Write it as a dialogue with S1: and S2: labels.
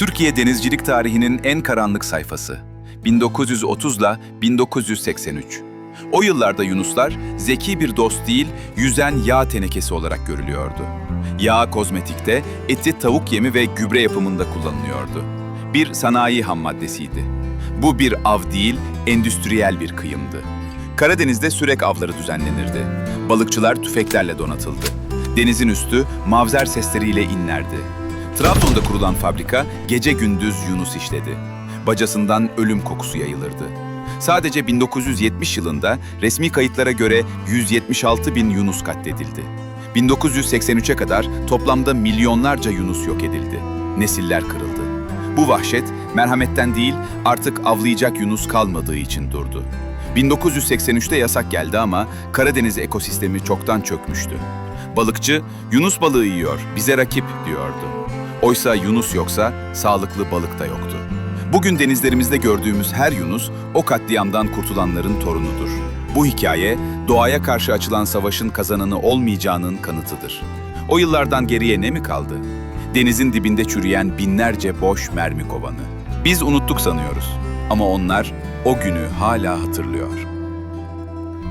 S1: Türkiye denizcilik tarihinin en karanlık sayfası. 1930 ile 1983. O yıllarda Yunuslar zeki bir dost değil, yüzen yağ tenekesi olarak görülüyordu. Yağ kozmetikte, eti tavuk yemi ve gübre yapımında kullanılıyordu. Bir sanayi ham maddesiydi. Bu bir av değil, endüstriyel bir kıyımdı. Karadeniz'de sürek avları düzenlenirdi. Balıkçılar tüfeklerle donatıldı. Denizin üstü mavzer sesleriyle inlerdi. Trabzon'da kurulan fabrika gece gündüz Yunus işledi. Bacasından ölüm kokusu yayılırdı. Sadece 1970 yılında resmi kayıtlara göre 176 bin Yunus katledildi. 1983'e kadar toplamda milyonlarca Yunus yok edildi. Nesiller kırıldı. Bu vahşet merhametten değil artık avlayacak Yunus kalmadığı için durdu. 1983'te yasak geldi ama Karadeniz ekosistemi çoktan çökmüştü. Balıkçı, Yunus balığı yiyor, bize rakip diyordu. Oysa Yunus yoksa sağlıklı balık da yoktu. Bugün denizlerimizde gördüğümüz her Yunus o katliamdan kurtulanların torunudur. Bu hikaye doğaya karşı açılan savaşın kazananı olmayacağının kanıtıdır. O yıllardan geriye ne mi kaldı? Denizin dibinde çürüyen binlerce boş mermi kovanı. Biz unuttuk sanıyoruz ama onlar o günü hala hatırlıyor.